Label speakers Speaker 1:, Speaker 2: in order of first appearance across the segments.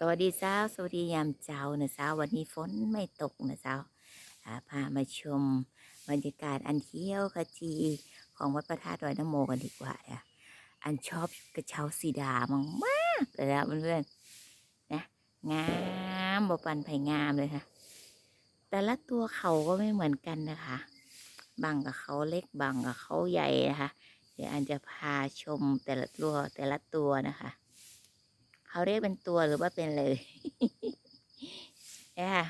Speaker 1: สวัสดีเจ้าสวัสดียามเจ้านะเจ้าวันนี้ฝนไม่ตกนะเจ้าอ่าพามาชมบรรยากาศอันเที่ยวขจีของวัดพระธาตุดอยน้ำโมกันดีกว่าอะอันชอบกระเช้าสีดามากมากเลยนะเพื่อนๆนะงามบปันไผ่งามเลยค่ะแต่ละตัวเขาก็ไม่เหมือนกันนะคะบางกับเขาเล็กบางกับเขาใหญ่นะคะเดี๋ยวอันจะพาชมแต่ละตัวแต่ละตัวนะคะ เขาเรียกเป็นตัวหรือว่าเป็นเลยเนี่ยค่ะ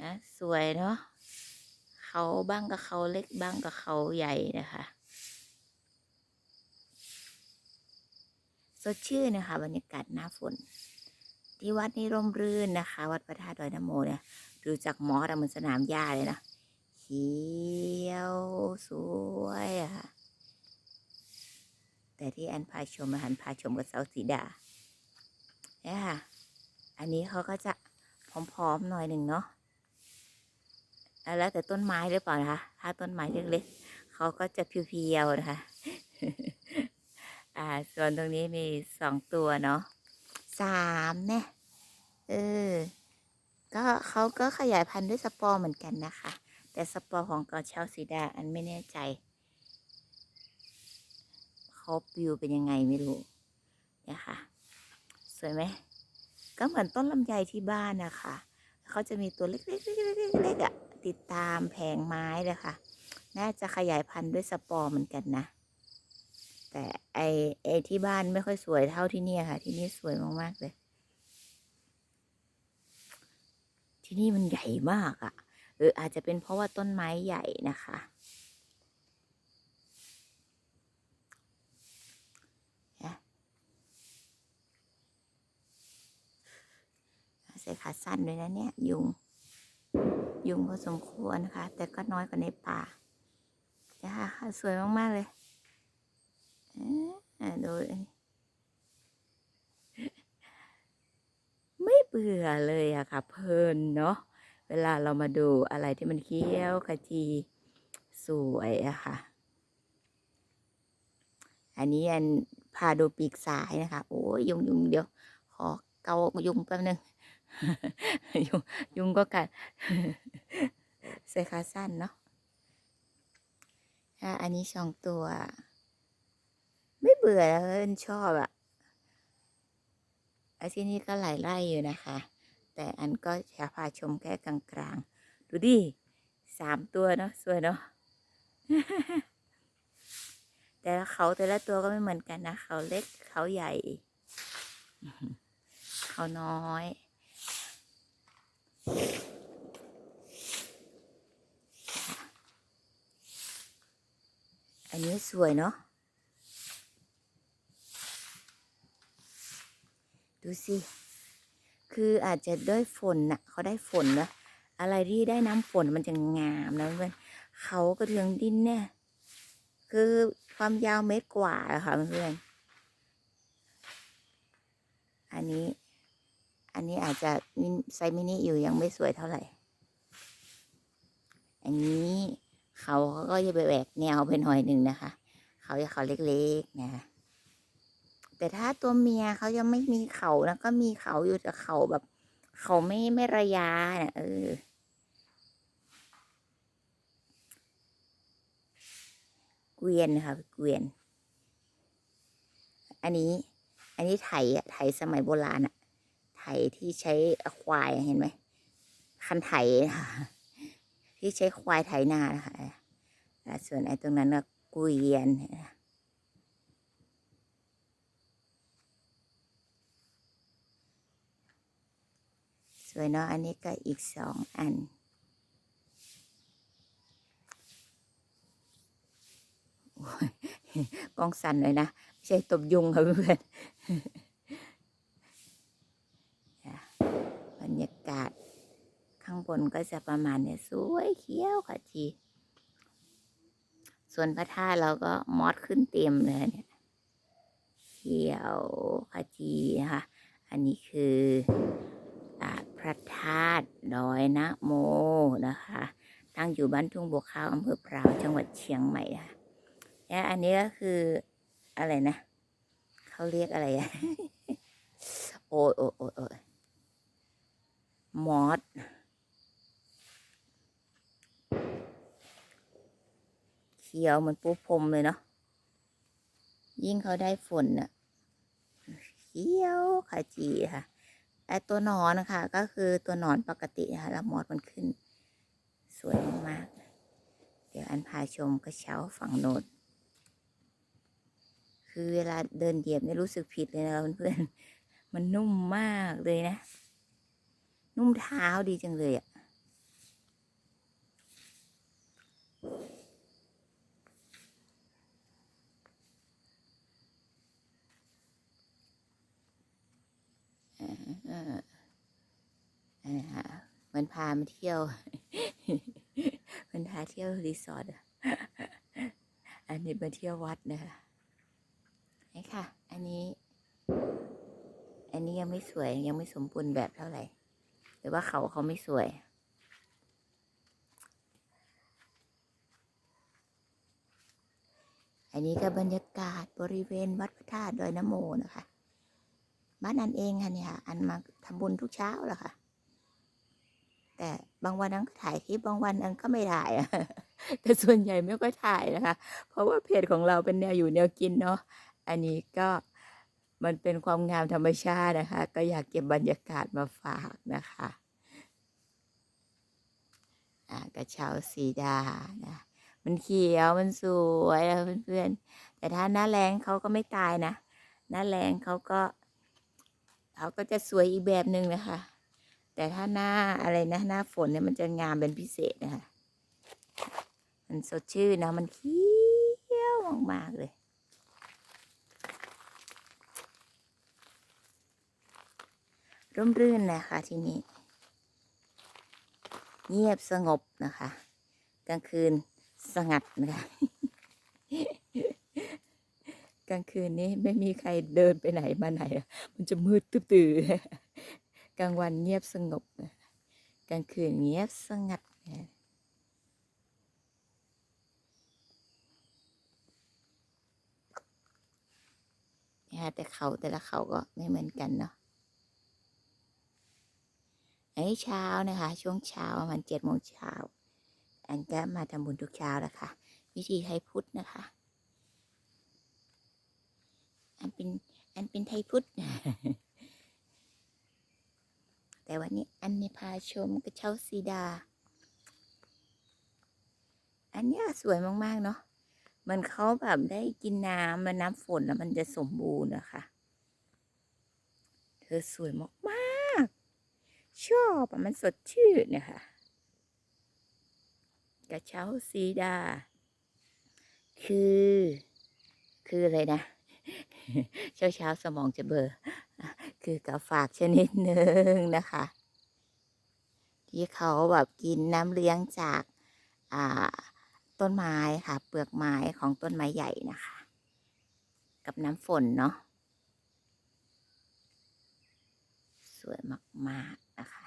Speaker 1: อะสวยเนาะเขาบ้างกับเขาเล็กบ้างกับเขาใหญ่นะคะสดชื่นนะคะบรรยากาศหน้าฝน ที่วัดนี้ร่มรื่นนะคะ วัดพระธาตุดอยน้ำโมเนี่ยดูจากหมอดมันสนามหญ้าเลยนะเขียวสวยอะค่ะ แต่ที่แอนพาชมอาหารพาชมกับเสาสีดาเนี่ยค่ะ อันนี้เขาก็จะพร้อมๆหน่อยหนึ่งเนาะอะแล้วแต่ต้นไม้หรือเปล่านะคะ ถ้าต้นไม้เล็กๆเขาก็จะเพียวๆนะคะ อ่า ส่วนตรงนี้มีสองตัวเนาะสามเนี่ยเออ ก็เขาก็ขยายพันธุ์ด้วยสปอร์เหมือนกันนะคะ แต่สปอร์ของกอเชลสีดาอันไม่แน่ใจ เขาปิวเป็นยังไงไม่รู้เนี่ยค่ะ สวยไหมก็เหมือนต้นลำไยที่บ้านนะคะเขาจะมีตัวเล็กๆๆๆๆอะติดตามแผงไม้เลยค่ะ น่าจะขยายพันธุ์ด้วยสปอร์เหมือนกันนะ แต่ไอไอที่บ้านไม่ค่อยสวยเท่าที่นี่ค่ะ ที่นี่สวยมากๆเลย ที่นี่มันใหญ่มากอะ่ะหรืออาจจะเป็นเพราะว่าต้นไม้ใหญ่นะคะ ใส่ขาสั้นด้วยนะเนี่ย ยุง ยุงพอสมควรนะคะ แต่ก็น้อยกว่าในป่าจ้าค่ะสวยมาก ๆ เลยอ่าดูไม่เบื่อเลยอะค่ะ เพลินเนาะเวลาเรามาดูอะไรที่มันเคี้ยวขจีสวยอะค่ะ อันนี้อันพาดูปีกซ้ายนะคะ โอ้ยยุงยุงเดี๋ยว ขอเกายุงแป๊บนึง ยุงยุงก็กัดใส่ขาสั้นเนาะอันนี้สองตัว ไม่เบื่อเลยชอบอะอ้ที่นี่ก็หลายไร่อยู่นะคะ แต่อันก็แค่พาชมแค่กลางๆ ดูดิสามตัวเนาะสวยเนาะแต่ละเขาแต่ละตัวก็ไม่เหมือนกันนะ เขาเล็กเขาใหญ่ เขาน้อย อันนี้สวยเนาะ ดูสิ คืออาจจะด้วยฝนน่ะเขาได้ฝนนะ อะไรที่ได้น้ำฝนมันจะงามนะเพื่อนเขากระเทืองดินเนี่ย คือความยาวเมตรกว่าอะค่ะเพื่อน อันนี้ อันนี้อาจจะไซส์มินิอยู่ยังไม่สวยเท่าไหร่ อันนี้เขาเขาก็จะไปแหวกแนวไปหน่อยหนึ่งนะคะ เขาจะเขาเล็กๆนะ แต่ถ้าตัวเมียเขายังไม่มีเขานะก็มีเขาอยู่แต่เขาแบบ เขาไม่ไม่ระยะเนี่ยเออเกวียนค่ะเกวียน อันนี้ อันนี้ไถอะไถสมัยโบราณอะ ไถที่ใช้ควายเห็นไหมคันไถนะคะที่ใช้ควายไถนานะคะส่วนไอ้ตรงนั้นก็เกวียนสวยเนาะอันนี้ก็อีกสองอันกองสั่นเลยนะ ไม่ใช่ตบยุงค่ะเพื่อน อะบ รรยากาศ ข้างบนก็จะประมาณเนี่ยสวยเขียวค่ะทีส่วนพระธาตุเราก็มอดขึ้นเต็มเลยเนี่ยเขียวขจีนะคะ อันนี้คืออพระธาตุดอยนะโมนะคะ ตั้งอยู่บ้านทุ่งบัวขาวอำเภอพร้าวจังหวัดเชียงใหม่ค่ะและอันนี้ก็คืออะไรนะ เขาเรียกอะไรอะโอ้โอ้ยโอ้ยโอ้ย มอสเขียวเหมือนปูพรมเลยเนาะยิ่งเขาได้ฝนน่ะเขียวขจีค่ะไอตัวหนอนนะคะก็คือตัวหนอนปกตินะคะแล้วมอสมันขึ้น สวยมากๆ เดี๋ยวอันพาชมกระเช้าฝั่งโน้นคือเวลาเดินเหยียบเนี่ยรู้สึกผิดเลยนะเพื่อนๆมันนุ่มมากเลยนะ นุ่มเท้าดีจังเลยอะ่ะอ่าอ่าอ่ามันพามาเที่ยว มันพาเที่ยวรีสอร์ทอะอันนี้มาเที่ยววัดนะคะนี่ค่ะ อันนี้ อันนี้ยังไม่สวยยังไม่สมบูรณ์แบบเท่าไหร่ หรือว่าเขาเขาไม่สวย อันนี้ก็บรรยากาศบริเวณวัดพระธาตุดอยน้ำโมนะคะ บ้านอันเองค่ะเนี่ยอันมาทำบุญทุกเช้าแหละค่ะ แต่บางวันอันก็ถ่ายคลิปบางวันอันก็ไม่ถ่ายอะแต่ส่วนใหญ่ไม่ค่อยถ่ายนะคะ เพราะว่าเพจของเราเป็นแนวอยู่แนวกินเนาะ อันนี้ก็ มันเป็นความงามธรรมชาตินะคะ ก็อยากเก็บบรรยากาศมาฝากนะคะอ่ากระเช้าสีดานะมันเขียวมันสวยอะเพื่อนๆ แต่ถ้าหน้าแรงเขาก็ไม่ตายนะ หน้าแรงเขาก็เขาก็จะสวยอีกแบบหนึ่งนะคะ แต่ถ้าหน้าอะไรนะหน้าฝนเนี่ยมันจะงามเป็นพิเศษนะคะ มันสดชื่นนะมันเขียวมากๆเลย ร่มรื่นนะคะที่นี่ เงียบสงบนะคะ กลางคืนสงัดนะคะกลางคืนนี้ไม่มีใครเดินไปไหนมาไหน มันจะมืดตื้อกลางวันเงียบสงบ กลางคืนเงียบสงัดนะแต่เขาแต่ละเขาก็ไม่เหมือนกันเนาะ อันนี้เช้านะคะ ช่วงเช้าประมาณเจ็ดโมงเช้าอันก็มาทำบุญทุกเช้าแล้วค่ะ วิธีไทยพุทธนะคะ อันเป็นอันเป็นไทยพุทธแต่วันนี้อันนี้พาชมกระเช้าสีดา อันนี้สวยมาก ๆ เนาะมันเขาแบบได้กินน้ำมันน้ำฝนแล้วมันจะสมบูรณ์นะคะ เธอสวยมากๆ ชอบมันสดชื่นเนะคะกระเช้าสีดา คือ คืออะไรนะ เช้าเช้าสมองจะเบลอร์ คือกาฝากชนิดหนึ่งนะคะ ที่เขาแบบกินน้ำเลี้ยงจากอ่าต้นไม้ค่ะ เปลือกไม้ของต้นไม้ใหญ่นะคะ กับน้ำฝนเนาะสวยมาก ๆนะคะ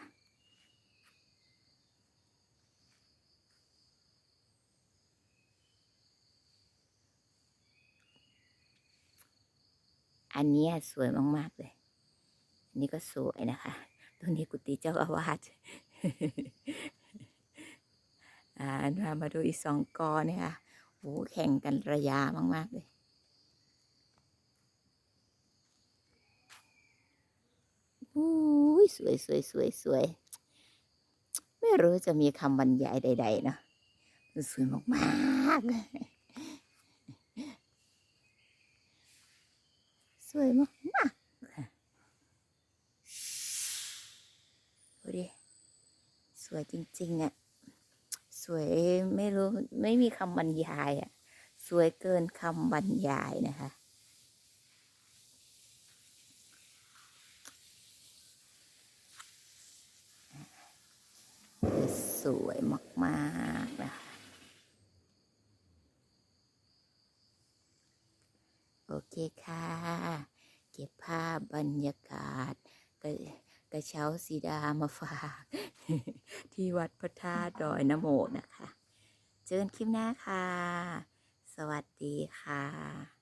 Speaker 1: อันนี้สวยมาก ๆ เลย อันนี้ก็สวยนะคะ ตัวนี้กุฏิเจ้าอาวาสอ่ามาดูอีกสองกอเนี่ยค่ะโอ้แข่งกันระยะมาก ๆ เลยอุ้ยสวยสวยสวยสวย ไม่รู้จะมีคำบรรยายใด ๆ เนอะสวยมากๆเลย วยมากมากๆค่ะดูดิ สวยจริงๆอะ สวยไม่รู้ ไม่มีคำบรรยายอะ สวยเกินคำบรรยายนะคะสวยมาก ๆ นะคะ อเคค่ะ เก็บภาพบรรยากาศกระกระเช้าสีดามาฝาก ที่วัดพระธาตุดอยนโมนะคะ เจอกันคลิปหน้าค่ะ สวัสดีค่ะ